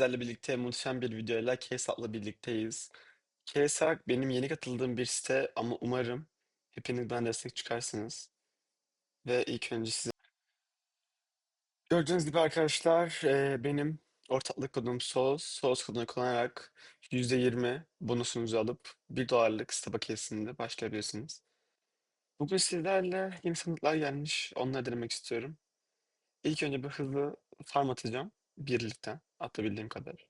Sizlerle birlikte muhteşem bir videoyla KSAT'la birlikteyiz. KSAT benim yeni katıldığım bir site ama umarım hepiniz bana destek çıkarsınız. Ve ilk önce size... Gördüğünüz gibi arkadaşlar e, benim ortaklık kodum SOS. SOS kodunu kullanarak %20 bonusunuzu alıp 1 dolarlık site bakiyesinde başlayabilirsiniz. Bugün sizlerle yeni sandıklar gelmiş. Onları denemek istiyorum. İlk önce bir hızlı farm atacağım. Birlikte atabildiğim kadar.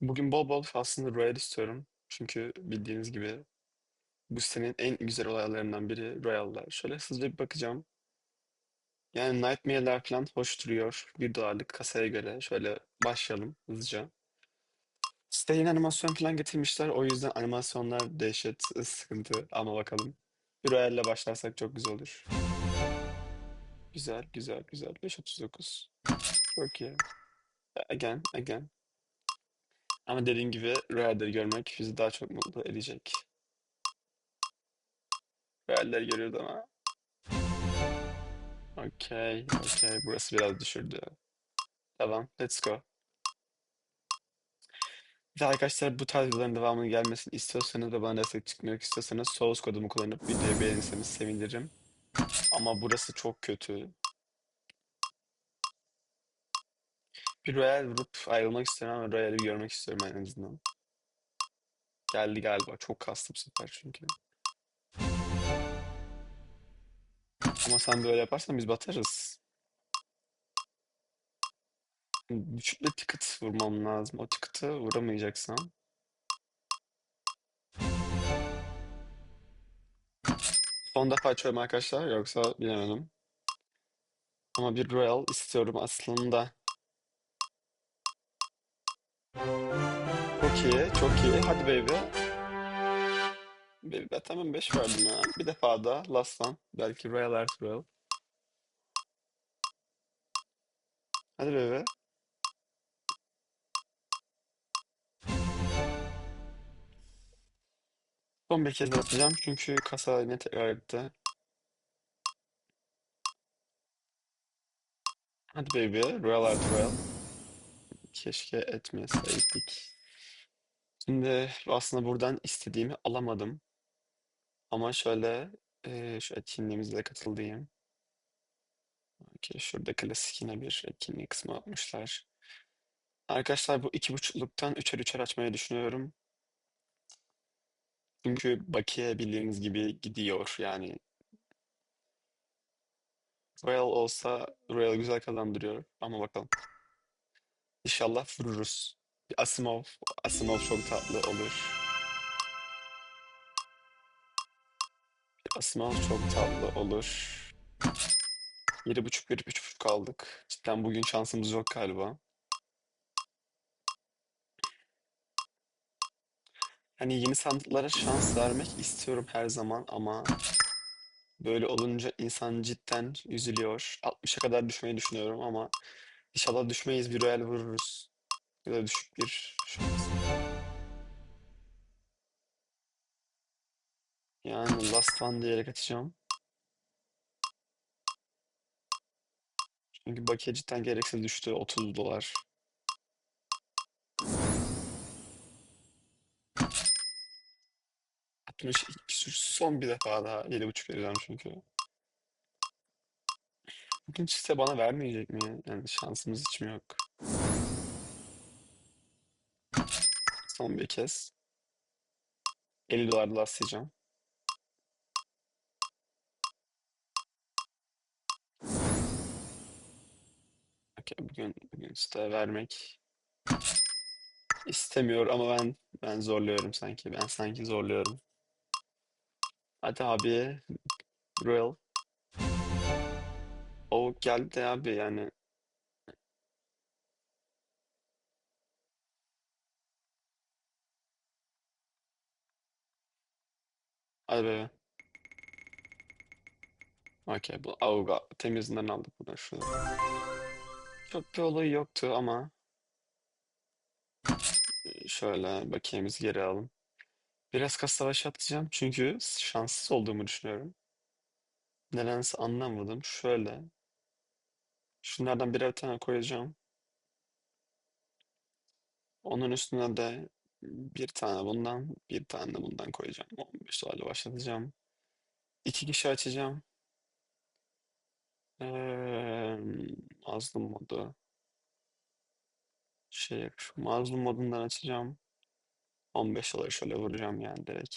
Bugün bol bol aslında Royal istiyorum. Çünkü bildiğiniz gibi bu sitenin en güzel olaylarından biri Royal'lar. Şöyle hızlıca bir bakacağım. Yani Nightmare'ler falan hoş duruyor. Bir dolarlık kasaya göre. Şöyle başlayalım hızlıca. Site yeni animasyon falan getirmişler. O yüzden animasyonlar dehşet sıkıntı. Ama bakalım. Bir Royal'le başlarsak çok güzel olur. Güzel, güzel, güzel. 5.39. Çok. Again, again. Ama dediğim gibi Royal'leri görmek bizi daha çok mutlu edecek. Royal'leri görüyordu ama. Okey, okey. Burası biraz düşürdü. Devam, let's go. Ve arkadaşlar bu tarz videoların devamının gelmesini istiyorsanız ve bana destek çıkmak istiyorsanız Source kodumu kullanıp videoyu beğenirseniz sevinirim. Ama burası çok kötü. Bir Royal vurup ayrılmak istiyorum ama Royal'i görmek istiyorum en azından. Geldi galiba. Çok kastı bu sefer çünkü. Ama sen böyle yaparsan biz batarız. Düşükle ticket vurmam lazım. O ticket'ı vuramayacaksam. Son defa açıyorum arkadaşlar. Yoksa bilemedim. Ama bir Royal istiyorum aslında. Çok iyi, çok iyi. Hadi baby. Baby tamam 5 verdim ya. Bir defa daha last one. Belki Royal artı Royal. Hadi baby. Son bir kez atacağım çünkü kasa yine tekrar etti. Hadi baby. Royal artı Royal. Keşke etmeseydik. Şimdi aslında buradan istediğimi alamadım. Ama şöyle e, şu etkinliğimize de katıldığım. Okey, şurada klasik yine bir etkinlik kısmı yapmışlar. Arkadaşlar bu iki buçukluktan üçer üçer açmayı düşünüyorum. Çünkü bakiye bildiğiniz gibi gidiyor yani. Royal olsa Royal güzel kazandırıyor ama bakalım. İnşallah vururuz. Bir Asimov, Asimov çok tatlı olur. Bir Asimov çok tatlı olur. Yedi buçuk, bir, üç buçuk aldık. Cidden bugün şansımız yok galiba. Hani yeni sandıklara şans vermek istiyorum her zaman ama böyle olunca insan cidden üzülüyor. 60'a kadar düşmeyi düşünüyorum ama inşallah düşmeyiz bir royal vururuz. Ya da düşük bir şans. Yani last one diyerek atacağım. Çünkü bakiye cidden gereksiz düştü 30 dolar. Atmış son bir defa daha 7.5 vereceğim çünkü. Bugün size bana vermeyecek mi? Yani şansımız hiç mi yok? Son bir kez. 50 dolar da aslayacağım. Okey, bugün, bugün size vermek istemiyor ama ben ben zorluyorum sanki. Ben sanki zorluyorum. Hadi abi. Royal. O geldi abi yani. Hadi be. Okey bu Auga temizinden aldık bunu şunu. Çok bir olayı yoktu ama şöyle bakiyemizi geri alalım. Biraz kas savaşı atacağım çünkü şanssız olduğumu düşünüyorum. Nedense anlamadım. Şöyle. Şunlardan birer tane koyacağım. Onun üstüne de bir tane bundan, bir tane de bundan koyacağım. 15 dolarla başlatacağım. İki kişi açacağım. Ee, modu. Şey, şu mazlum modundan açacağım. 15 doları şöyle vuracağım yani direkt.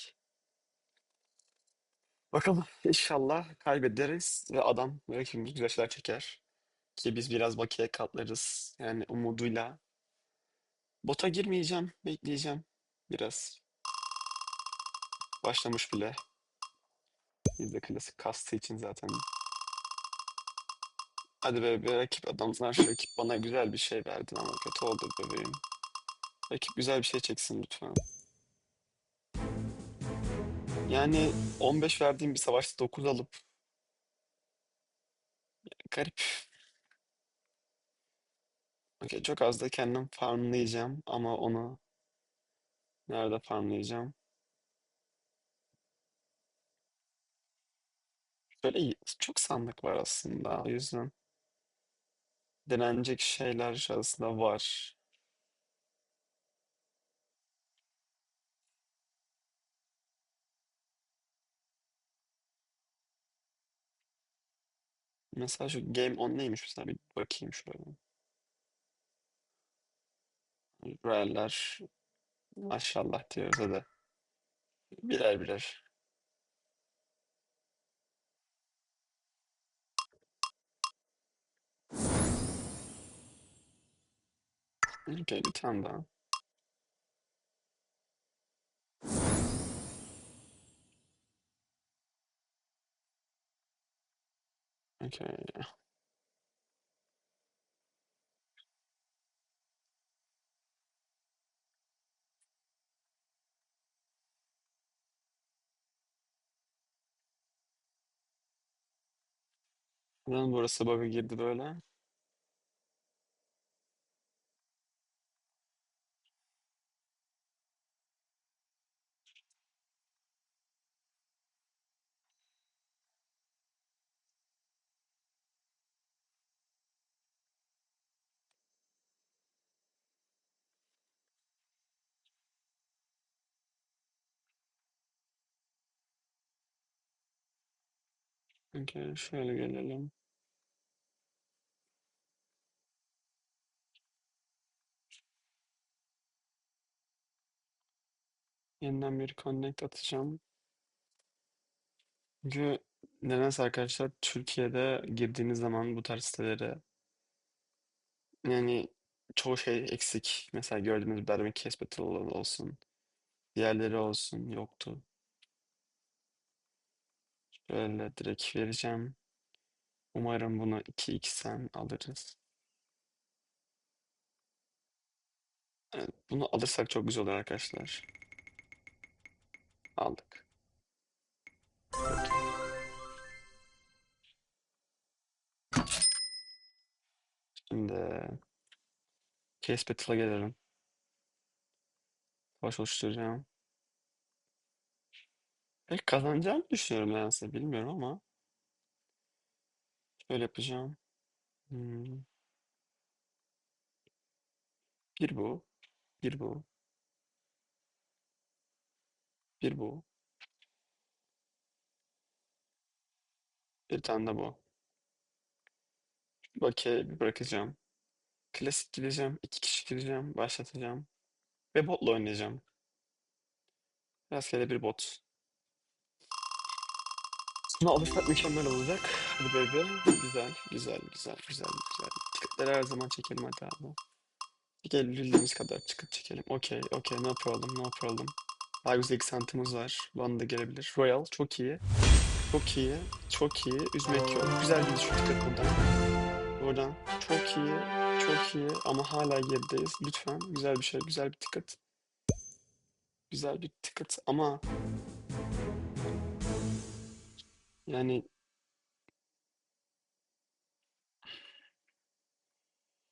Bakalım inşallah kaybederiz ve adam rakibimiz güzel şeyler çeker. Ki biz biraz bakiye katlarız. Yani umuduyla. Bota girmeyeceğim, bekleyeceğim. Biraz. Başlamış bile. Bizde klasik kastı için zaten. Hadi be, be rakip adamlar şu rakip bana güzel bir şey verdin ama kötü oldu bebeğim. Rakip güzel bir şey çeksin lütfen. Yani 15 verdiğim bir savaşta 9 alıp garip. Okey, çok az da kendim farmlayacağım ama onu nerede farmlayacağım? Böyle çok sandık var aslında o yüzden denenecek şeyler arasında var. Mesela şu Game On neymiş mesela bir bakayım şöyle. Royaller maşallah diyoruz hadi. Birer birer. Okey bir tane daha. Okey. Neden burası bug'a girdi böyle? Okey şöyle gelelim. Yeniden bir connect atacağım. Çünkü nedense arkadaşlar Türkiye'de girdiğiniz zaman bu tarz sitelere yani çoğu şey eksik. Mesela gördüğünüz Bermin Capital olsun. Diğerleri olsun yoktu. Şöyle direkt vereceğim. Umarım bunu 2x'ten alırız. Evet, bunu alırsak çok güzel olur arkadaşlar. Aldık. Şimdi Case Battle'a gelelim. Savaş oluşturacağım. Pek kazanacağımı düşünüyorum nedense bilmiyorum ama şöyle yapacağım. Hmm. Bir bu. Bir bu. Bir bu. Bir tane de bu. Bir bırakacağım. Klasik gideceğim. iki kişi gideceğim. Başlatacağım. Ve botla oynayacağım. Rastgele bir bot. Bunu alırsak mükemmel olacak. Hadi baby. Güzel, güzel, güzel, güzel, güzel. Ticketleri her zaman çekelim hadi abi. Gelebildiğimiz kadar çıkıp çekelim. Okey, okey. No problem, no problem. İlk santimiz var. Bana da gelebilir. Royal çok iyi. Çok iyi. Çok iyi. Üzmek yok. Güzel bir ticket buradan. Buradan. Çok iyi. Çok iyi. Ama hala gerideyiz. Lütfen. Güzel bir şey. Güzel bir ticket. Güzel bir ticket ama yani